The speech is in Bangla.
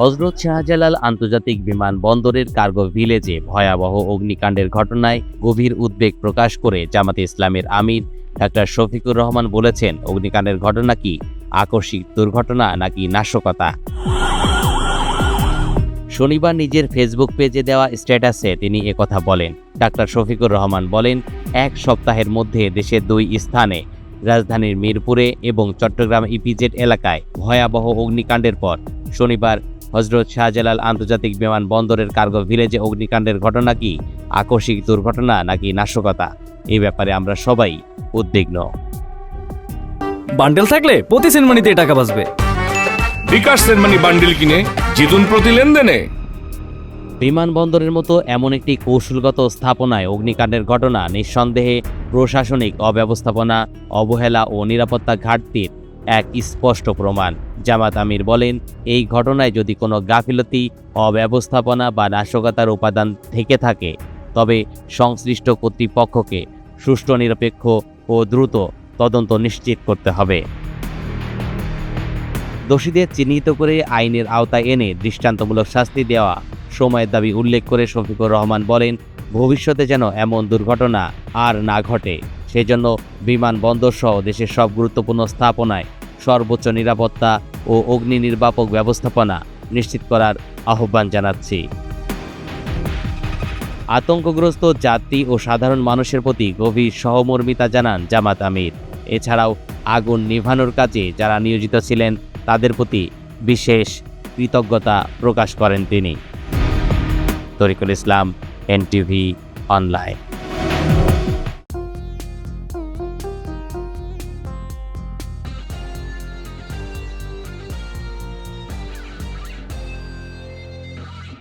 হজরত শাহজালাল আন্তর্জাতিক বিমানবন্দরের কার্গো ভিলেজে ভয়াবহ অগ্নিকাণ্ডের ঘটনায় গভীর উদ্বেগ প্রকাশ করে জামাতে ইসলামের আমির ডাক্তার শফিকুর রহমান বলেছেন, অগ্নিকাণ্ডের ঘটনা কি আকস্মিক দুর্ঘটনা নাকি নাশকতা? শনিবার নিজের ফেসবুক পেজে দেওয়া স্ট্যাটাসে তিনি একথা বলেন। ডাক্তার শফিকুর রহমান বলেন, এক সপ্তাহের মধ্যে দেশের দুই স্থানে, রাজধানীর মিরপুরে এবং চট্টগ্রাম ইপিজেড এলাকায় ভয়াবহ অগ্নিকাণ্ডের পর শনিবার হজরত শাহজালাল আন্তর্জাতিক বিমানবন্দরের কার্গো ভিলেজে অগ্নিকাণ্ডের ঘটনা কি? আকস্মিক দুর্ঘটনা নাকি নাশকতা? এই ব্যাপারে আমরা সবাই উদ্বিগ্ন। বান্ডেল থাকলে প্রতি সেনমানিতে টাকা বাঁচবে। বিকাশ সেনমানি বান্ডিল কিনে জিতুন প্রতি লেনদেনে। বিমানবন্দরের মতো এমন একটি কৌশলগত স্থাপনায় অগ্নিকাণ্ডের ঘটনা নিঃসন্দেহে প্রশাসনিক অব্যবস্থাপনা অবহেলা ও নিরাপত্তা ঘাটতির এক স্পষ্ট প্রমাণ। জামাত আমির বলেন, এই ঘটনায় যদি কোনো গাফিলতি, অব্যবস্থাপনা বা নাশকতার উপাদান থেকে থাকে, তবে সংশ্লিষ্ট কর্তৃপক্ষকে সুষ্ঠু, নিরপেক্ষ ও দ্রুত তদন্ত নিশ্চিত করতে হবে। দোষীদের চিহ্নিত করে আইনের আওতায় এনে দৃষ্টান্তমূলক শাস্তি দেওয়া সময়ের দাবি উল্লেখ করে শফিকুর রহমান বলেন, ভবিষ্যতে যেন এমন দুর্ঘটনা আর না ঘটে। সেজন্য বিমানবন্দর সহ দেশের সব গুরুত্বপূর্ণ স্থাপনায় সর্বোচ্চ নিরাপত্তা ও অগ্নি নির্বাপক ব্যবস্থাপনা নিশ্চিত করার আহ্বান জানাচ্ছি। আতঙ্কগ্রস্ত জাতি ও সাধারণ মানুষের প্রতি গভীর সহমর্মিতা জানান জামাত আমির। এছাড়াও আগুন নিভানোর কাজে যারা নিয়োজিত ছিলেন, তাদের প্রতি বিশেষ কৃতজ্ঞতা প্রকাশ করেন তিনি। Tarikul Islam, NTV, online.